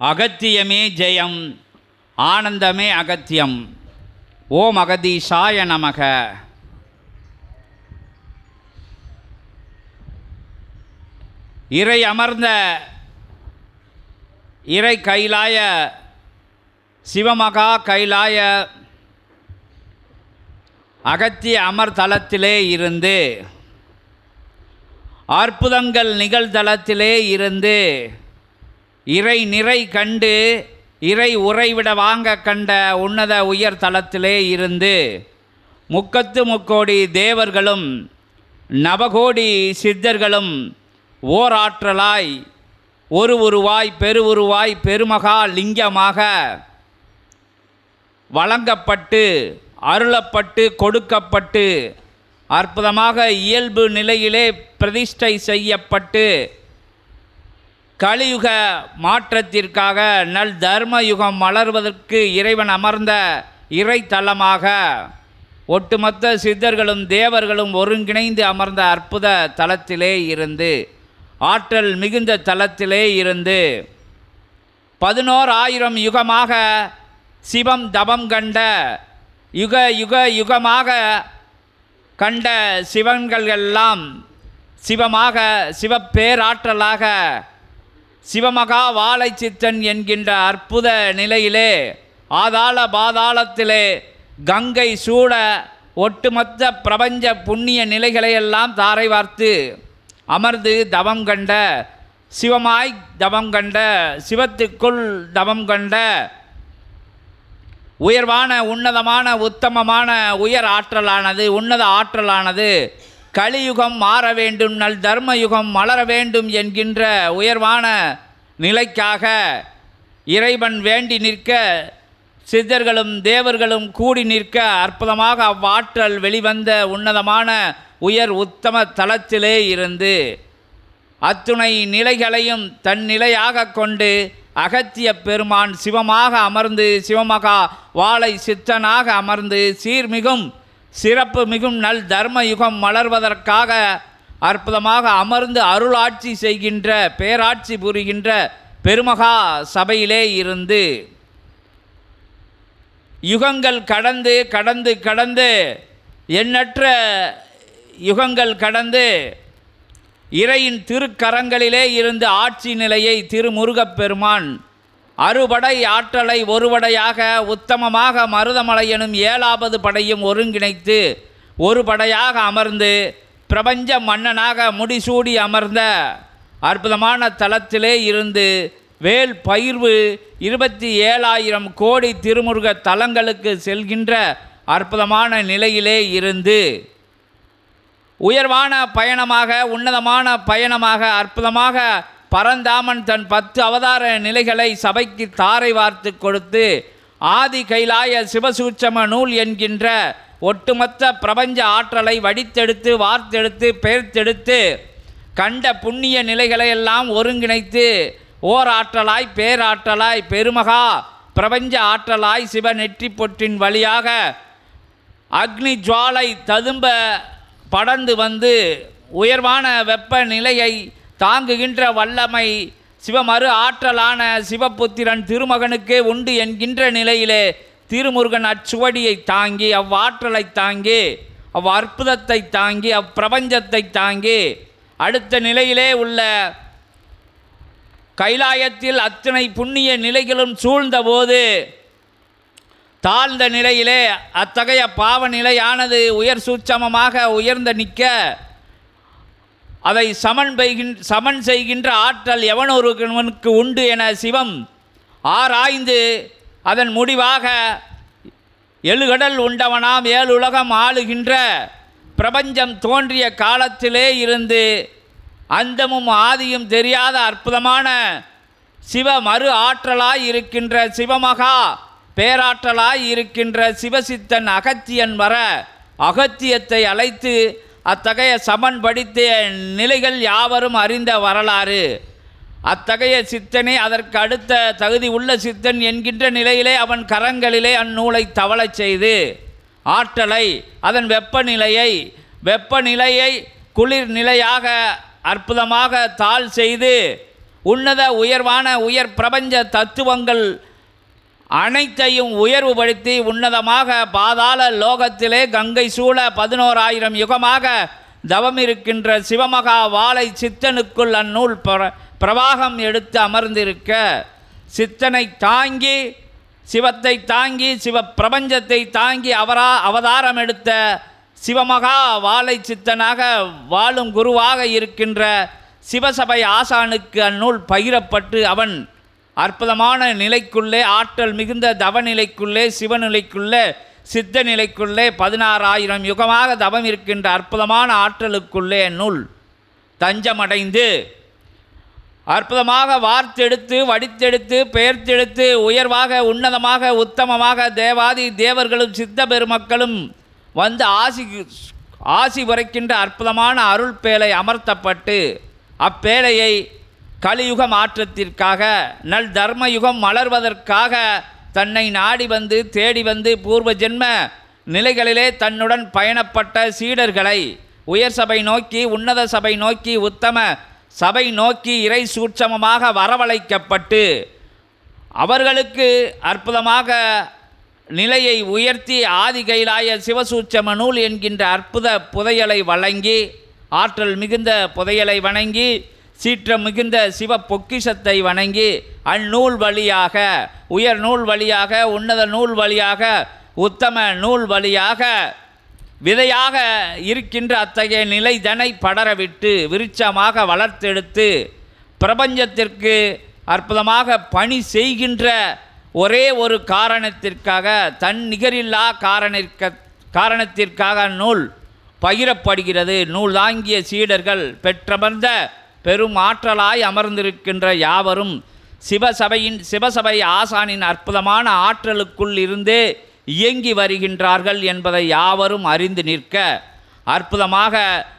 அகத்தியமே ஜெயம் ஆனந்தமே அகத்தியம். ஓம் அகதீஷாய நமக. இறை அமர்ந்த இறை கைலாய சிவமகா கைலாய அகத்திய அமர்தலத்திலே இருந்து அற்புதங்கள் நிகழ்தளத்திலே இருந்து இறை நிறை கண்டு இறை உறைவிட வாங்க கண்ட உன்னத உயர் தலத்திலே இருந்து முக்கத்து முக்கோடி தேவர்களும் நவகோடி சித்தர்களும் ஓராற்றலாய் ஒரு உருவாய் பெருவுருவாய் பெருமகா லிங்கமாக வழங்கப்பட்டு அருளப்பட்டு கொடுக்கப்பட்டு அற்புதமாக இயல்பு நிலையிலே பிரதிஷ்டை செய்யப்பட்டு கலியுக மாற்றத்திற்காக நல் தர்ம யுகம் மலர்வதற்கு இறைவன் அமர்ந்த இறைத்தலமாக ஒட்டுமொத்த சித்தர்களும் தேவர்களும் ஒருங்கிணைந்து அமர்ந்த அற்புத தலத்திலே இருந்து ஆற்றல் மிகுந்த தலத்திலே இருந்து பதினோர் ஆயிரம் யுகமாக சிவம் தபம் கண்ட யுக யுக யுகமாக கண்ட சிவன்கள் எல்லாம் சிவமாக சிவப்பேராற்றலாக சிவமகா வாழை சித்தன் என்கின்ற அற்புத நிலையிலே ஆதாள பாதாளத்திலே கங்கை சூட ஒட்டுமொத்த பிரபஞ்ச புண்ணிய நிலைகளையெல்லாம் தாரை வார்த்து அமர்ந்து தவம் கண்ட சிவமாய் தவம் கண்ட சிவத்துக்குள் தவம் கண்ட உயர்வான உன்னதமான உத்தமமான உயர் ஆற்றலானது உன்னத ஆற்றலானது கலியுகம் மாற வேண்டும் நல் தர்ம யுகம் மலர வேண்டும் என்கின்ற உயர்வான நிலைக்காக இறைவன் வேண்டி நிற்க சித்தர்களும் தேவர்களும் கூடி நிற்க அற்புதமாக அவ்வாற்றல் வெளிவந்த உன்னதமான உயர் உத்தம தளத்திலே இருந்து அத்துணை நிலைகளையும் தன் நிலையாக கொண்டு அகத்திய பெருமான் சிவமாக அமர்ந்து சிவமகா வாழை சித்தனாக அமர்ந்து சீர்மிகும் சிறப்பு மிகும் நல் தர்ம யுகம் மலர்வதற்காக அற்புதமாக அமர்ந்து அருளாட்சி செய்கின்ற பேராட்சி புரிகின்ற பெருமகா சபையிலே இருந்து யுகங்கள் கடந்து கடந்து கடந்து எண்ணற்ற யுகங்கள் கடந்து இறையின் திருக்கரங்களிலே இருந்து ஆட்சி நிலையை திருமுருகப் பெருமான் அறுபடை ஆற்றலை ஒருபடையாக உத்தமமாக மருதமலை எனும் ஏழாவது படையும் ஒருங்கிணைத்து ஒரு படையாக அமர்ந்து பிரபஞ்ச மன்னனாக முடிசூடி அமர்ந்த அற்புதமான தலத்திலே இருந்து வேல் பயிர்வு இருபத்தி ஏழாயிரம் கோடி திருமுருக தலங்களுக்கு செல்கின்ற அற்புதமான நிலையிலே இருந்து உயர்வான பயணமாக உன்னதமான பயணமாக அற்புதமாக பரந்தாமன் தன் பத்து அவதார நிலைகளை சபைக்கு தாரை வார்த்து கொடுத்து ஆதி கைலாய சிவசூட்சம நூல் என்கின்ற ஒட்டுமொத்த பிரபஞ்ச ஆற்றலை வடித்தெடுத்து வார்த்தெடுத்து பெயர்த்தெடுத்து கண்ட புண்ணிய நிலைகளை எல்லாம் ஒருங்கிணைத்து ஓர் ஆற்றலாய் பேராற்றலாய் பெருமகா பிரபஞ்ச ஆற்றலாய் சிவ நெற்றி பொற்றின் வழியாக அக்னி ஜுவாலை ததும்ப படர்ந்து வந்து உயர்வான வெப்ப நிலையை தாங்குகின்ற வல்லமை சிவமறு ஆற்றலான சிவபுத்திரன் திருமகனுக்கே உண்டு என்கின்ற நிலையிலே திருமுருகன் அச்சுவடியை தாங்கி அவ்வாற்றலை தாங்கி அவ் அற்புதத்தை தாங்கி அப்பிரபஞ்சத்தை தாங்கி அடுத்த நிலையிலே உள்ள கைலாயத்தில் அத்தனை புண்ணிய நிலைகளும் சூழ்ந்தபோது தாழ்ந்த நிலையிலே அத்தகைய பாவ நிலையானது உயர் சூட்சமமாக உயர்ந்த நிற்க அதை சமன் பெய்கின் சமன் செய்கின்ற ஆற்றல் எவனொருவனுக்கு உண்டு என சிவம் ஆராய்ந்து அதன் முடிவாக எழுகடல் உண்டவனாம் ஏழுலகம் ஆளுகின்ற பிரபஞ்சம் தோன்றிய காலத்திலே இருந்து அந்தமும் ஆதியும் தெரியாத அற்புதமான சிவ மறு ஆற்றலாய் இருக்கின்ற சிவமகா பேராற்றலாய் இருக்கின்ற சிவசித்தன் அகத்தியன் வர அகத்தியத்தை அழைத்து அத்தகைய சமன் நிலைகள் யாவரும் அறிந்த வரலாறு. அத்தகைய சித்தனே அதற்கு அடுத்த தகுதி உள்ள சித்தன் என்கின்ற நிலையிலே அவன் கரங்களிலே அந்நூலை தவளச் செய்து ஆற்றலை அதன் வெப்பநிலையை வெப்பநிலையை குளிர் நிலையாக அற்புதமாக தாழ் செய்து உன்னத உயர்வான உயர் பிரபஞ்ச தத்துவங்கள் அனைத்தையும் உயர்வுபடுத்தி உன்னதமாக பாதாள லோகத்திலே கங்கை சூழ பதினோராயிரம் யுகமாக தவம் இருக்கின்ற சிவமகா வாழை சித்தனுக்குள் அந்நூல் பிர பிரவாகம் எடுத்து அமர்ந்திருக்க. சித்தனை தாங்கி சிவத்தை தாங்கி சிவ பிரபஞ்சத்தை தாங்கி அவரா அவதாரம் எடுத்த சிவமகா வாழை சித்தனாக வாழும் குருவாக இருக்கின்ற சிவசபை ஆசானுக்கு அந்நூல் பகிரப்பட்டு அவன் அற்புதமான நிலைக்குள்ளே ஆற்றல் மிகுந்த தவநிலைக்குள்ளே சிவநிலைக்குள்ளே சித்த நிலைக்குள்ளே பதினாறாயிரம் யுகமாக தவம் இருக்கின்ற அற்புதமான ஆற்றலுக்குள்ளே நூல் தஞ்சமடைந்து அற்புதமாக வார்த்தெடுத்து வடித்தெடுத்து பெயர்த்தெடுத்து உயர்வாக உன்னதமாக உத்தமமாக தேவாதி தேவர்களும் சித்த பெருமக்களும் வந்து ஆசி ஆசி உரைக்கின்ற அற்புதமான அருள் பேழை அமர்த்தப்பட்டு அப்பேழையை கலியுக மாற்றத்திற்காக நல் தர்மயுகம் மலர்வதற்காக தன்னை நாடி வந்து தேடி வந்து பூர்வ ஜென்ம நிலைகளிலே தன்னுடன் பயணப்பட்ட சீடர்களை உயர் சபை நோக்கி உன்னத சபை நோக்கி உத்தம சபை நோக்கி இறை சூட்சமமாக வரவழைக்கப்பட்டு அவர்களுக்கு அற்புதமாக நிலையை உயர்த்தி ஆதி கைலாய சிவசூட்சம நூல் என்கின்ற அற்புத புதையலை வழங்கி ஆற்றல் மிகுந்த புதையலை வணங்கி சீற்றம் மிகுந்த சிவ பொக்கிஷத்தை வணங்கி அந்நூல் வழியாக உயர் நூல் வழியாக உன்னத நூல் வழியாக உத்தம நூல் வழியாக விதையாக இருக்கின்ற அத்தகைய நிலைதனை படரவிட்டு விருட்சமாக வளர்த்தெடுத்து பிரபஞ்சத்திற்கு அற்புதமாக பணி செய்கின்ற ஒரே ஒரு காரணத்திற்காக தன் நிகரில்லா காரணிற்க காரணத்திற்காக நூல் பகிரப்படுகிறது. நூல் தாங்கிய சீடர்கள் பெற்றமர்ந்த பெரும் ஆற்றலாய் அமர்ந்திருக்கின்ற யாவரும் சிவசபையின் சிவசபை ஆசானின் அற்புதமான ஆற்றலுக்குள் இருந்தே இயங்கி வருகின்றார்கள் என்பதை யாவரும் அறிந்து நிற்க அற்புதமாக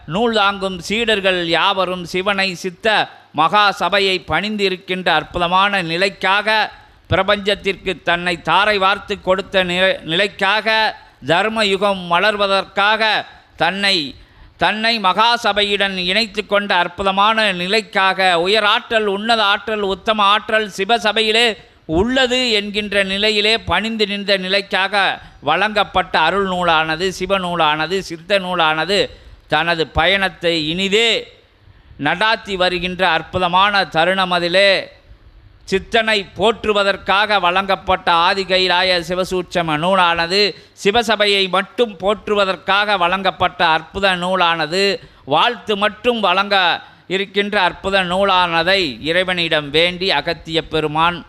நூல் தாங்கும் சீடர்கள் யாவரும் சிவனை சித்த மகா சபையை பணிந்திருக்கின்ற அற்புதமான நிலைக்காக பிரபஞ்சத்திற்கு தன்னை தாரை வார்த்து கொடுத்த நிலைக்காக தர்மயுகம் மலர்வதற்காக தன்னை தன்னை மகாசபையுடன் இணைத்து கொண்ட அற்புதமான நிலைக்காக உயராற்றல் உன்னத ஆற்றல் உத்தம ஆற்றல் சிவசபையிலே உள்ளது என்கின்ற நிலையிலே பணிந்து நின்ற நிலைக்காக வழங்கப்பட்ட அருள் நூலானது சிவநூலானது சித்த நூலானது தனது பயணத்தை இனிதே நடாத்தி வருகின்ற அற்புதமான தருணமதிலே சித்தனை போற்றுவதற்காக வழங்கப்பட்ட ஆதிகைலாய சிவசூட்சம நூலானது சிவசபையை மட்டும் போற்றுவதற்காக வழங்கப்பட்ட அற்புத நூலானது வாழ்த்து மட்டும் வழங்க இருக்கின்ற அற்புத நூலானதை இறைவனிடம் வேண்டி அகத்திய பெருமான்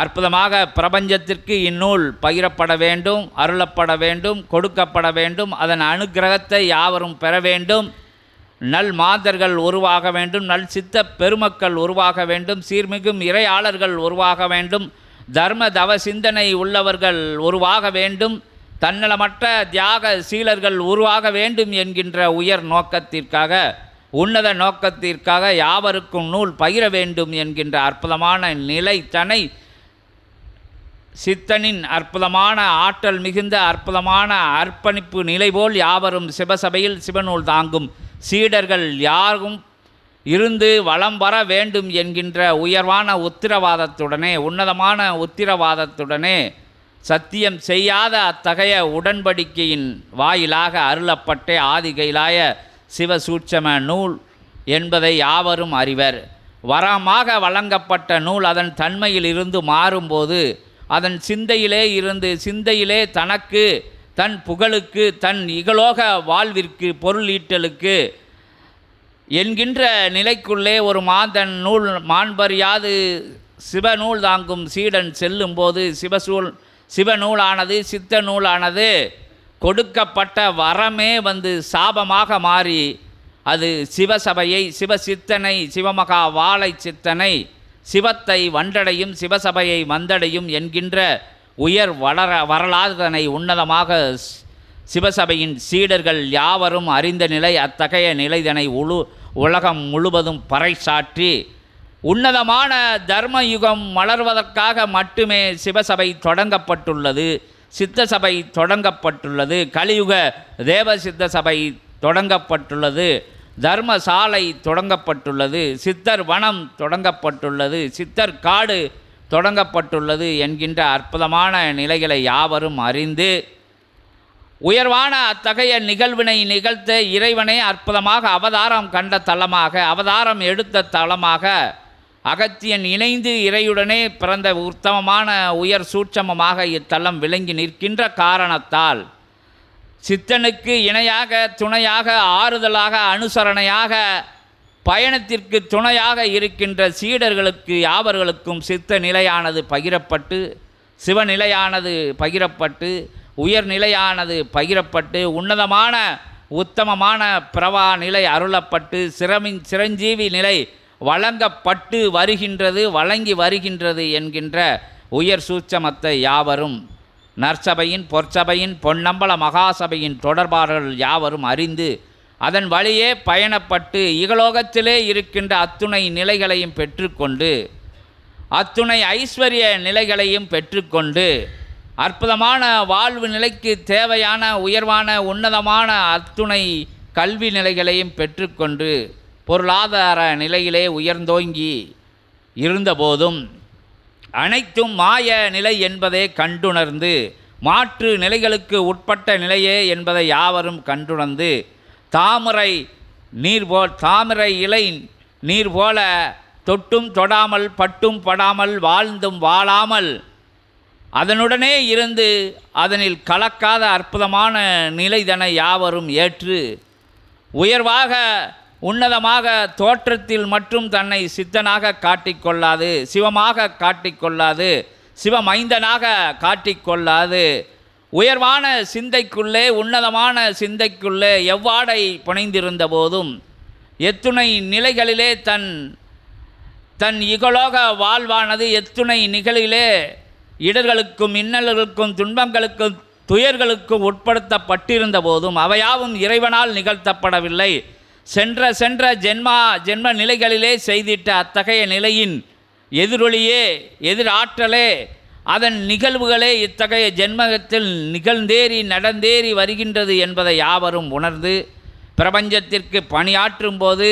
அற்புதமாக பிரபஞ்சத்திற்கு இந்நூல் பகிரப்பட வேண்டும் அருளப்பட வேண்டும் கொடுக்கப்பட வேண்டும் அதன் அனுக்கிரகத்தை யாவரும் பெற வேண்டும். நல் மாந்தர்கள் உருவாக வேண்டும் நல் சித்த பெருமக்கள் உருவாக வேண்டும் சீர்மிகும் இறையாளர்கள் உருவாக வேண்டும் தர்ம தவ சிந்தனை உள்ளவர்கள் உருவாக வேண்டும் தன்னலமற்ற தியாக சீலர்கள் உருவாக வேண்டும் என்கின்ற உயர் நோக்கத்திற்காக உன்னத நோக்கத்திற்காக யாவருக்கும் நூல் பகிர வேண்டும் என்கின்ற அற்புதமான நிலை தனை சித்தனின் அற்புதமான ஆற்றல் மிகுந்த அற்புதமான அர்ப்பணிப்பு நிலை போல் யாவரும் சிவசபையில் சிவநூல் தாங்கும் சீடர்கள் யாரும் இருந்து வலம் வர வேண்டும் என்கின்ற உயர்வான உத்திரவாதத்துடனே உன்னதமான உத்திரவாதத்துடனே சத்தியம் செய்யாத அத்தகைய உடன்படிக்கையின் வாயிலாக அருளப்பட்டே ஆதிகைலாய சிவசூட்சம நூல் என்பதை யாவரும் அறிவர். வரமாக வழங்கப்பட்ட நூல் அதன் தன்மையில் இருந்து மாறும்போது அதன் சிந்தையிலே இருந்து சிந்தையிலே தனக்கு தன் புகழுக்கு தன் இகலோக வாழ்விற்கு பொருள் ஈட்டலுக்கு என்கின்ற நிலைக்குள்ளே ஒரு மாதன் நூல் மாண்பறியாது சிவநூல் தாங்கும் சீடன் செல்லும்போது சிவசூல் சிவநூலானது சித்த நூலானது கொடுக்கப்பட்ட வரமே வந்து சாபமாக மாறி அது சிவசபையை சிவசித்தனை சிவமகா வாழை சித்தனை சிவத்தை வண்டடையும் சிவசபையை வந்தடையும் என்கின்ற உயர் வளர வரலாறுதனை உன்னதமாக சிவசபையின் சீடர்கள் யாவரும் அறிந்த நிலை அத்தகைய நிலைதனை உழு உலகம் முழுவதும் பறைசாற்றி உன்னதமான தர்ம யுகம் மலர்வதற்காக மட்டுமே சிவசபை தொடங்கப்பட்டுள்ளது சித்த சபை தொடங்கப்பட்டுள்ளது கலியுக தேவ சித்த சபை தொடங்கப்பட்டுள்ளது தர்மசாலை தொடங்கப்பட்டுள்ளது சித்தர் வனம் தொடங்கப்பட்டுள்ளது சித்தர் காடு தொடங்கப்பட்டுள்ளது என்கின்ற அற்புதமான நிலைகளை யாவரும் அறிந்து உயர்வான அத்தகைய நிகழ்வினை நிகழ்த்த இறைவனை அற்புதமாக அவதாரம் கண்ட தலமாக அவதாரம் எடுத்த தலமாக அகத்தியன் இணைந்து இறையுடனே பிறந்த உத்தமமான உயர் சூட்சமமாக இத்தலம் விளங்கி நிற்கின்ற காரணத்தால் சித்தனுக்கு இணையாக துணையாக ஆறுதலாக அனுசரணையாக பயணத்திற்கு துணையாக இருக்கின்ற சீடர்களுக்கு யாவர்களுக்கும் சித்த நிலையானது பகிரப்பட்டு சிவநிலையானது பகிரப்பட்டு உயர்நிலையானது பகிரப்பட்டு உன்னதமான உத்தமமான பிரவா நிலை அருளப்பட்டு சிரமின் சிரஞ்சீவி நிலை வழங்கப்பட்டு வருகின்றது வழங்கி வருகின்றது என்கின்ற உயர் சூட்சமத்தை யாவரும் நற்சபையின் பொற்சபையின் பொன்னம்பல மகாசபையின் தொடர்பாளர்கள் யாவரும் அறிந்து அதன் வழியே பயணப்பட்டு இகலோகத்திலே இருக்கின்ற அத்துணை நிலைகளையும் பெற்றுக்கொண்டு அத்துணை ஐஸ்வர்ய நிலைகளையும் பெற்றுக்கொண்டு அற்புதமான வாழ்வு நிலைக்கு தேவையான உயர்வான உன்னதமான அத்துணை கல்வி நிலைகளையும் பெற்றுக்கொண்டு பொருளாதார நிலையிலே உயர்ந்தோங்கி இருந்தபோதும் அனைத்தும் மாய நிலை என்பதை கண்டுணர்ந்து மாற்று நிலைகளுக்கு உட்பட்ட நிலையே என்பதை யாவரும் கண்டுணர்ந்து தாமரை நீர் போல் தாமரை இலை நீர் போல தொட்டும் தொடாமல் பட்டும் படாமல் வாழ்ந்தும் வாழாமல் அதனுடனே இருந்து அதனில் கலக்காத அற்புதமான நிலைதனை யாவரும் ஏற்று உயர்வாக உன்னதமாக தோற்றத்தில் மட்டும் தன்னை சித்தனாக காட்டிக்கொள்ளாது சிவமாக காட்டிக்கொள்ளாது சிவமைந்தனாக காட்டிக்கொள்ளாது. உயர்வான சிந்தைக்குள்ளே உன்னதமான சிந்தைக்குள்ளே எவ்வாடை புனைந்திருந்த போதும் எத்துணை நிலைகளிலே தன் தன் இகலோக வாழ்வானது எத்துணை நிகழிலே இடர்களுக்கும் இன்னல்களுக்கும் துன்பங்களுக்கும் துயர்களுக்கும் உட்படுத்தப்பட்டிருந்த போதும் அவையாவும் இறைவனால் நிகழ்த்தப்படவில்லை. சென்ற சென்ற ஜென்மா ஜென்ம நிலைகளிலே செய்திட்ட அத்தகைய நிலையின் எதிரொலியே எதிராற்றலே அதன் நிகழ்வுகளே இத்தகைய ஜென்மகத்தில் நிகழ்ந்தேறி நடந்தேறி வருகின்றது என்பதை யாவரும் உணர்ந்து பிரபஞ்சத்திற்கு பணியாற்றும் போது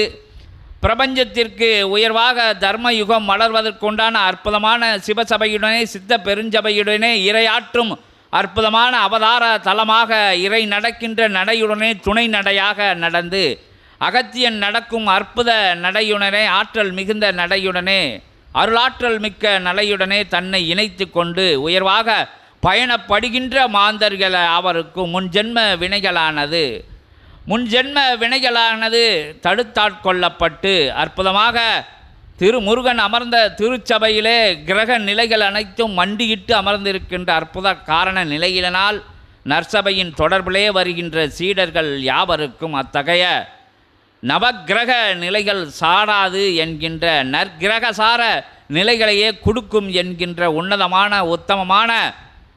பிரபஞ்சத்திற்கு உயர்வாக தர்ம யுகம் வளர்வதற்குண்டான அற்புதமான சிவசபையுடனே சித்த பெருஞ்சபையுடனே இரையாற்றும் அற்புதமான அவதார தலமாக இறை நடக்கின்ற நடையுடனே துணை நடையாக நடந்து அகத்தியன் நடக்கும் அற்புத நடையுடனே ஆற்றல் மிகுந்த நடையுடனே அருளாற்றல் மிக்க நலையுடனே தன்னை இணைத்து கொண்டு உயர்வாக பயணப்படுகின்ற மாந்தர்கள் அவருக்கு முன்ஜென்ம வினைகளானது. முன்ஜென்ம வினைகளானது தடுத்தாட்கொள்ளப்பட்டு அற்புதமாக திருமுருகன் அமர்ந்த திருச்சபையிலே கிரக நிலைகள் அனைத்தும் மண்டியிட்டு அமர்ந்திருக்கின்ற அற்புத காரண நிலையினால் நற்சபையின் தொடர்பிலே வருகின்ற சீடர்கள் யாவருக்கும் அத்தகைய நவக்கிரக நிலைகள் சாராது என்கின்ற நற்கிரகசார நிலைகளையே கொடுக்கும் என்கின்ற உன்னதமான உத்தமமான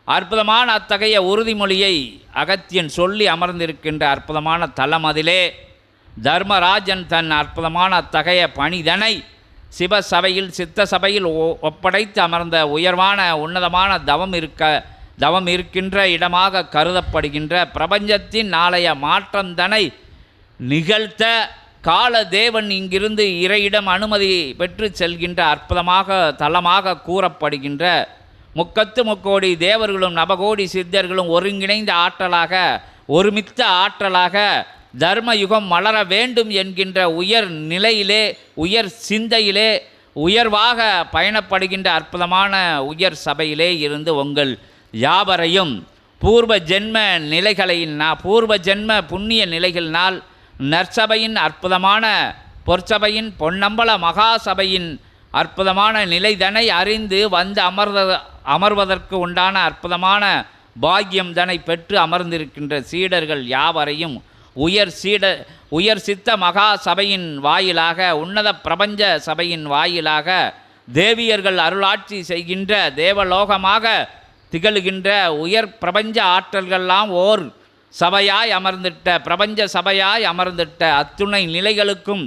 அற்புதமான அத்தகைய உறுதிமொழியை அகத்தியன் சொல்லி அமர்ந்திருக்கின்ற அற்புதமான தலம் அதிலே தர்மராஜன் தன் அற்புதமான அத்தகைய பணிதனை சிவசபையில் சித்த சபையில் ஒ- ஒப்படைத்து அமர்ந்த உயர்வான உன்னதமான தவம் இருக்க தவம் இருக்கின்ற இடமாக கருதப்படுகின்ற பிரபஞ்சத்தின் நாளைய மாற்றந்தனை நிகழ்த்த கால தேவன் இங்கிருந்து இறையிடம் அனுமதி பெற்று செல்கின்ற அற்புதமாக தளமாக கூறப்படுகின்ற முக்கத்து முக்கோடி தேவர்களும் நவகோடி சித்தர்களும் ஒருங்கிணைந்த ஆற்றலாக ஒருமித்த ஆற்றலாக தர்மயுகம் மலர வேண்டும் என்கின்ற உயர் நிலையிலே உயர் சிந்தையிலே உயர்வாக பயணப்படுகின்ற அற்புதமான உயர் சபையிலே இருந்து உங்கள் யாவரையும் பூர்வ ஜென்ம நிலைகளினால் பூர்வ ஜென்ம புண்ணிய நிலைகளினால் நற்சபையின் அற்புதமான பொற்சபையின் பொன்னம்பல மகாசபையின் அற்புதமான நிலைதனை அறிந்து வந்து அமர்த அமர்வதற்கு உண்டான அற்புதமான பாக்கியம் தனை பெற்று அமர்ந்திருக்கின்ற சீடர்கள் யாவரையும் உயர் சீட உயர் சித்த மகா சபையின் வாயிலாக உன்னத பிரபஞ்ச சபையின் வாயிலாக தேவியர்கள் அருளாட்சி செய்கின்ற தேவலோகமாக திகழ்கின்ற உயர் பிரபஞ்ச ஆற்றல்கள்லாம் ஓர் சபையாய் அமர்ந்திட்ட பிரபஞ்ச சபையாய் அமர்ந்திட்ட அத்துணை நிலைகளுக்கும்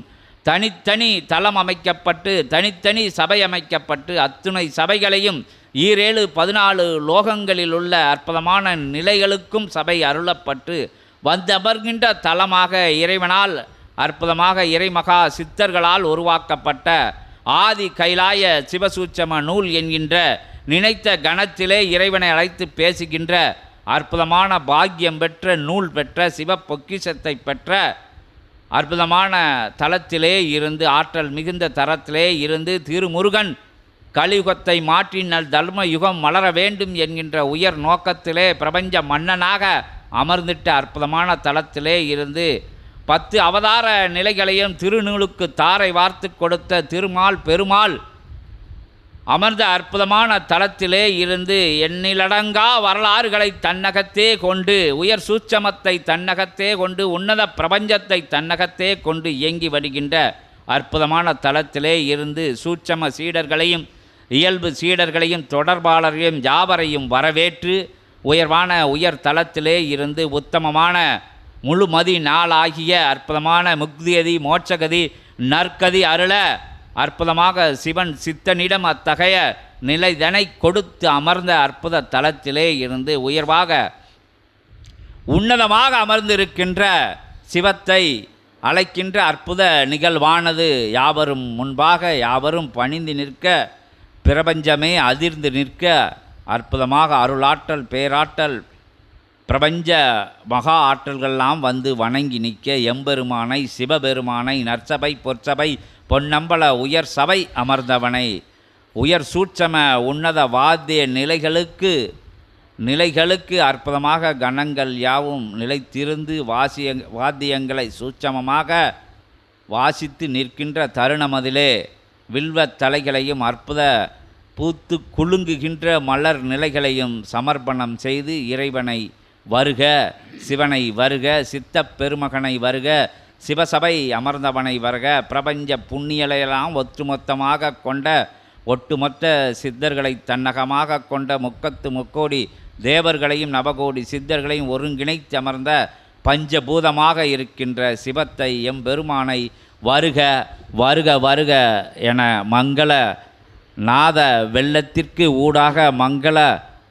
தனித்தனி தலம் அமைக்கப்பட்டு தனித்தனி சபை அமைக்கப்பட்டு அத்துணை சபைகளையும் ஈரேழு பதினாலு லோகங்களில் உள்ள அற்புதமான நிலைகளுக்கும் சபை அருளப்பட்டு வந்தமர்கின்ற தலமாக இறைவனால் அற்புதமாக இறைமகா சித்தர்களால் உருவாக்கப்பட்ட ஆதி கைலாய சிவசூட்சம நூல் என்கின்ற நினைத்த கணத்திலே இறைவனை அழைத்து பேசுகின்ற அற்புதமான பாக்கியம் பெற்ற நூல் பெற்ற சிவ பொக்கிஷத்தை பெற்ற அற்புதமான தளத்திலே இருந்து ஆற்றல் மிகுந்த தரத்திலே இருந்து திருமுருகன் கலியுகத்தை மாற்றி நல் தர்ம யுகம் மலர வேண்டும் என்கின்ற உயர் நோக்கத்திலே பிரபஞ்ச மன்னனாக அமர்ந்திட்ட அற்புதமான தளத்திலே இருந்து பத்து அவதார நிலைகளையும் திருநூலுக்கு தாரை வார்த்து கொடுத்த திருமால் பெருமாள் அமர்ந்த அற்புதமான தளத்திலே இருந்து எண்ணிலடங்கா வரலாறுகளை தன்னகத்தே கொண்டு உயர் சூட்சமத்தை தன்னகத்தே கொண்டு உன்னத பிரபஞ்சத்தை தன்னகத்தே கொண்டு இயங்கி வருகின்ற அற்புதமான தளத்திலே இருந்து சூட்சம சீடர்களையும் இயல்பு சீடர்களையும் தொடர்பாளரையும் யாவரையும் வரவேற்று உயர்வான உயர் தலத்திலே இருந்து உத்தமமான முழுமதி நாளாகிய அற்புதமான முக்தியதி மோட்சகதி நற்கதி அருள அற்புதமாக சிவன் சித்தனிடம் அத்தகைய நிலைதனை கொடுத்து அமர்ந்த அற்புத தலத்திலே இருந்து உயர்வாக உன்னதமாக அமர்ந்திருக்கின்ற சிவத்தை அழைக்கின்ற அற்புத நிகழ்வானது யாவரும் முன்பாக யாவரும் பணிந்து நிற்க பிரபஞ்சமே அதிர்ந்து நிற்க அற்புதமாக அருளாற்றல் பேராற்றல் பிரபஞ்ச மகா ஆற்றல்கள்லாம் வந்து வணங்கி நிற்க எம்பெருமானை சிவபெருமானை நற்சபை பொற்சபை பொன்னம்பல உயர் சபை அமர்ந்தவனை உயர் சூட்சம உன்னத வாத்திய நிலைகளுக்கு நிலைகளுக்கு அற்புதமாக கணங்கள் யாவும் நிலைத்திருந்து வாசிய வாத்தியங்களை சூட்சமமாக வாசித்து நிற்கின்ற தருணமதிலே வில்வத் தலைகளையும் அற்புத பூத்து குலுங்குகின்ற மலர் நிலைகளையும் சமர்ப்பணம் செய்து இறைவனை வருக சிவனை வருக சித்தப் பெருமகனை வருக சிவசபை அமர்ந்தவனை வருக பிரபஞ்ச புண்ணியலையெல்லாம் ஒட்டுமொத்தமாக கொண்ட ஒட்டுமொத்த சித்தர்களை தன்னகமாக கொண்ட முக்கத்து முக்கோடி தேவர்களையும் நவகோடி சித்தர்களையும் ஒருங்கிணைத்து அமர்ந்த பஞ்சபூதமாக இருக்கின்ற சிவத்தை எம்பெருமானை வருக வருக வருக என மங்கள நாத வெள்ளத்திற்கு ஊடாக மங்கள